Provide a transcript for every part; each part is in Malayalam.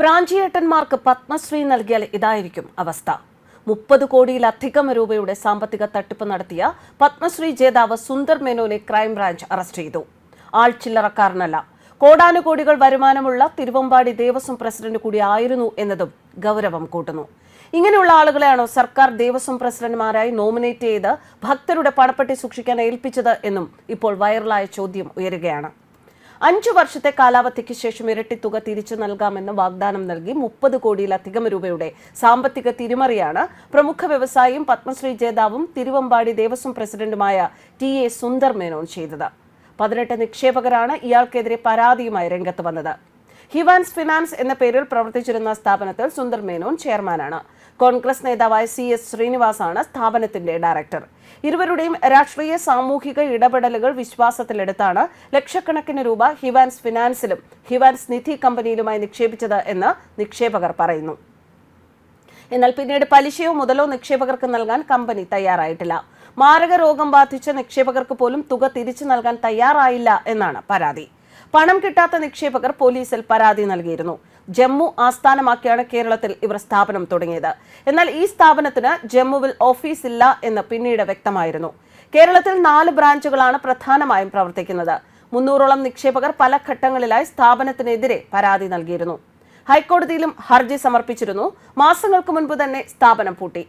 പ്രാഞ്ചിയേട്ടന്മാർക്ക് പത്മശ്രീ നൽകിയാൽ ഇതായിരിക്കും അവസ്ഥ. മുപ്പത് കോടിയിലധികം രൂപയുടെ സാമ്പത്തിക തട്ടിപ്പ് നടത്തിയ പത്മശ്രീ ജേതാവ് സുന്ദർ മേനോനെ ക്രൈംബ്രാഞ്ച് അറസ്റ്റ് ചെയ്തു. ആൾ ചില്ലറക്കാരനല്ല. കോടാനുകോടികൾ വരുമാനമുള്ള തിരുവമ്പാടി ദേവസ്വം പ്രസിഡന്റ് കൂടിയായിരുന്നു എന്നതും ഗൗരവം കൂട്ടുന്നു. ഇങ്ങനെയുള്ള ആളുകളെയാണോ സർക്കാർ ദേവസ്വം പ്രസിഡന്റുമാരായി നോമിനേറ്റ് ചെയ്ത് ഭക്തരുടെ പണപ്പെട്ടി സൂക്ഷിക്കാൻ ഏൽപ്പിച്ചത് എന്നും ഇപ്പോൾ വൈറലായ ചോദ്യം ഉയരുകയാണ്. അഞ്ചു വർഷത്തെ കാലാവധിക്ക് ശേഷം ഇരട്ടി തുക തിരിച്ചു നൽകാമെന്ന് വാഗ്ദാനം നൽകി മുപ്പത് കോടിയിലധികം രൂപയുടെ സാമ്പത്തിക തിരിമറിയാണ്. പ്രമുഖ വ്യവസായിയും പത്മശ്രീ ജേതാവും തിരുവമ്പാടി ദേവസ്വം പ്രസിഡന്റുമായ ടി എ സുന്ദർ മേനോൻ ചെയ്തത്. പതിനെട്ട് നിക്ഷേപകരാണ് ഇയാൾക്കെതിരെ പരാതിയുമായി രംഗത്ത് വന്നത്. ഹിവാൻസ് ഫിനാൻസ് എന്ന പേരിൽ പ്രവർത്തിച്ചിരുന്ന സ്ഥാപനത്തിൽ സുന്ദർ മേനോൻ ചെയർമാനാണ്. കോൺഗ്രസ് നേതാവായ സി എസ് ശ്രീനിവാസാണ് സ്ഥാപനത്തിന്റെ ഡയറക്ടർ. ഇരുവരുടെയും രാഷ്ട്രീയ സാമൂഹിക ഇടപെടലുകൾ വിശ്വാസത്തിലെടുത്താണ് ലക്ഷക്കണക്കിന് രൂപ ഹിവാൻസ് ഫിനാൻസിലും ഹിവാൻസ് നിധി കമ്പനിയിലുമായി നിക്ഷേപിച്ചത് എന്ന് നിക്ഷേപകർ പറയുന്നു. എന്നാൽ പിന്നീട് പലിശയോ മുതലോ നിക്ഷേപകർക്ക് നൽകാൻ കമ്പനി തയ്യാറായിട്ടില്ല. മാരക രോഗം ബാധിച്ച നിക്ഷേപകർക്ക് പോലും തുക തിരിച്ചു നൽകാൻ തയ്യാറായില്ല എന്നാണ് പരാതി. പണം കിട്ടാത്ത നിക്ഷേപകർ പോലീസിൽ പരാതി നൽകിയിരുന്നു. ജമ്മു ആസ്ഥാനമാക്കിയാണ് കേരളത്തിൽ ഇവർ സ്ഥാപനം തുടങ്ങിയത്. എന്നാൽ ഈ സ്ഥാപനത്തിന് ജമ്മുവിൽ ഓഫീസ് ഇല്ല എന്ന് പിന്നീട് വ്യക്തമായിരുന്നു. കേരളത്തിൽ നാല് ബ്രാഞ്ചുകളാണ് പ്രധാനമായും പ്രവർത്തിക്കുന്നത്. മുന്നൂറോളം നിക്ഷേപകർ പല ഘട്ടങ്ങളിലായി സ്ഥാപനത്തിനെതിരെ പരാതി നൽകിയിരുന്നു. ഹൈക്കോടതിയിലും ഹർജി സമർപ്പിച്ചിരുന്നു. മാസങ്ങൾക്ക് മുൻപ് തന്നെ സ്ഥാപനം പൂട്ടി.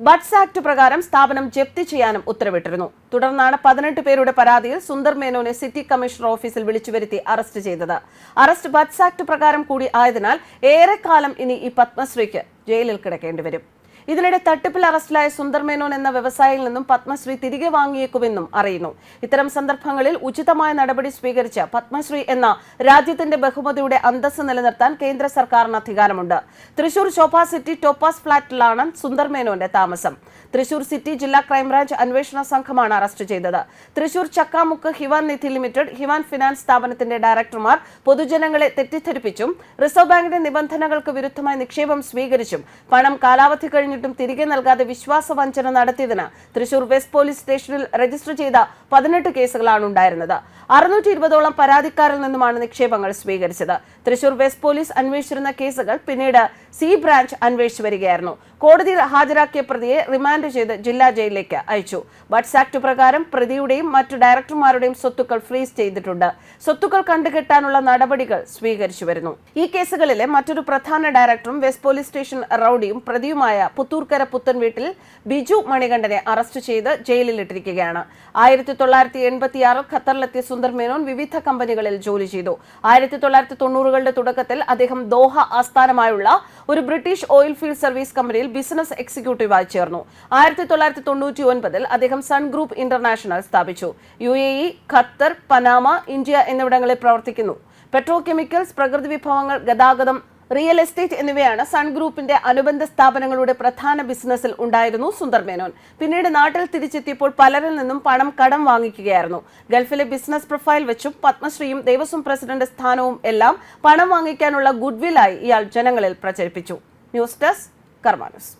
ബഡ്സ് ആക്ട് പ്രകാരം സ്ഥാപനം ജപ്തി ചെയ്യാനും ഉത്തരവിട്ടിരുന്നു. തുടർന്നാണ് പതിനെട്ട് പേരുടെ പരാതിയിൽ സുന്ദർ മേനോനെ സിറ്റി കമ്മീഷണർ ഓഫീസിൽ വിളിച്ചു വരുത്തി അറസ്റ്റ് ചെയ്തത്. അറസ്റ്റ് ബഡ്സ് ആക്ട് പ്രകാരം കൂടി ആയതിനാൽ ഏറെക്കാലം ഇനി ഈ പത്മശ്രീക്ക് ജയിലിൽ കിടക്കേണ്ടി വരും. ഇതിനിടെ തട്ടിപ്പിൽ അറസ്റ്റിലായ സുന്ദർ മേനോൻ എന്ന വ്യവസായിയിൽ നിന്നും പത്മശ്രീ തിരികെ വാങ്ങിയേക്കുമെന്നും അറിയുന്നു. ഇത്തരം സന്ദർഭങ്ങളിൽ ഉചിതമായ നടപടി സ്വീകരിച്ച് പത്മശ്രീ എന്ന രാജ്യത്തിന്റെ ബഹുമതിയുടെ അന്തസ് നിലനിർത്താൻ കേന്ദ്ര സർക്കാരിന് അധികാരമുണ്ട്. തൃശൂർ ശോഭ സിറ്റി ടോപ്പാസ് ഫ്ളാറ്റിലാണ് സുന്ദർ മേനോന്റെ താമസം. തൃശൂർ സിറ്റി ജില്ലാ ക്രൈംബ്രാഞ്ച് അന്വേഷണ സംഘമാണ് അറസ്റ്റ് ചെയ്തത്. തൃശൂർ ചക്കാമുക്ക് ഹിവാൻ നിധി ലിമിറ്റഡ് ഹിവാൻ ഫിനാൻസ് സ്ഥാപനത്തിന്റെ ഡയറക്ടർമാർ പൊതുജനങ്ങളെ തെറ്റിദ്ധരിപ്പിച്ചും റിസർവ് ബാങ്കിന്റെ നിബന്ധനകൾക്ക് വിരുദ്ധമായി നിക്ഷേപം സ്വീകരിച്ചും പണം കാലാവധി കഴിഞ്ഞിട്ടും തിരികെ നൽകാതെ വിശ്വാസവഞ്ചന നടത്തിയതിന് തൃശൂർ വെസ്റ്റ് പോലീസ് സ്റ്റേഷനിൽ രജിസ്റ്റർ ചെയ്ത പതിനെട്ട് കേസുകളാണ് ഉണ്ടായിരുന്നത്. അറുന്നൂറ്റി ഇരുപതോളം പരാതിക്കാരിൽ നിന്നുമാണ് നിക്ഷേപങ്ങൾ സ്വീകരിച്ചത്. തൃശൂർ വെസ്റ്റ് പോലീസ് അന്വേഷിച്ചിരുന്ന കേസുകൾ പിന്നീട് സി ബ്രാഞ്ച് അന്വേഷിച്ചു വരികയായിരുന്നു. കോടതിയിൽ ഹാജരാക്കിയ പ്രതിയെ റിമാൻഡ് ചെയ്ത് ജില്ലാ ജയിലിലേക്ക് അയച്ചു. ബട്ട്സ് ആക്ട് പ്രകാരം പ്രതിയുടെയും മറ്റു ഡയറക്ടർമാരുടെയും സ്വത്തുക്കൾ ഫ്രീസ് ചെയ്തിട്ടുണ്ട്. സ്വത്തുക്കൾ കണ്ടുകെട്ടാനുള്ള നടപടികൾ സ്വീകരിച്ചു വരുന്നു. ഈ കേസുകളിലെ മറ്റൊരു പ്രധാന ഡയറക്ടറും വെസ്റ്റ് പോലീസ് സ്റ്റേഷൻ റൌഡിയും പ്രതിയുമായ പുത്തൂർക്കര പുത്തൻ വീട്ടിൽ ബിജു മണികണ്ഠനെ അറസ്റ്റ് ചെയ്ത് ജയിലിലിട്ടിരിക്കുകയാണ്. ആയിരത്തി തൊള്ളായിരത്തി എൺപത്തിയാറിൽ ഖത്തറിലെത്തിയ സുന്ദർ മേനോൻ വിവിധ കമ്പനികളിൽ ജോലി ചെയ്തു. ആയിരത്തി തൊള്ളായിരത്തി തൊണ്ണൂറുകളുടെ തുടക്കത്തിൽ അദ്ദേഹം ദോഹ ആസ്ഥാനമായുള്ള ഒരു ബ്രിട്ടീഷ് ഓയിൽ ഫീൽഡ് സർവീസ് കമ്പനിയിൽ ബിസിനസ് എക്സിക്യൂട്ടീവായി ചേർന്നു. ആയിരത്തി തൊള്ളായിരത്തി തൊണ്ണൂറ്റി ഒൻപതിൽ അദ്ദേഹം സൺ ഗ്രൂപ്പ് ഇന്റർനാഷണൽ സ്ഥാപിച്ചു. U A E Qatar Panama India എന്നിവിടങ്ങളിൽ പ്രവർത്തിക്കുന്നു. പെട്രോ കെമിക്കൽസ് പ്രകൃതി വിഭവങ്ങൾ ഗതാഗതം റിയൽ എസ്റ്റേറ്റ് എന്നിവയാണ് സൺ ഗ്രൂപ്പിന്റെ അനുബന്ധ സ്ഥാപനങ്ങളുടെ പ്രധാന ബിസിനസ്സിൽ ഉണ്ടായിരുന്നു സുന്ദർ മേനോൻ. പിന്നീട് നാട്ടിൽ തിരിച്ചെത്തിയപ്പോൾ പലരിൽ നിന്നും പണം കടം വാങ്ങിക്കുകയായിരുന്നു. ഗൾഫിലെ ബിസിനസ് പ്രൊഫൈൽ വെച്ചും പത്മശ്രീയും ദേവസ്വം പ്രസിഡന്റ് സ്ഥാനവും എല്ലാം പണം വാങ്ങിക്കാനുള്ള ഗുഡ്വില്ലായി ഇയാൾ ജനങ്ങളിൽ പ്രചരിപ്പിച്ചു. News desk കർമാനസ്.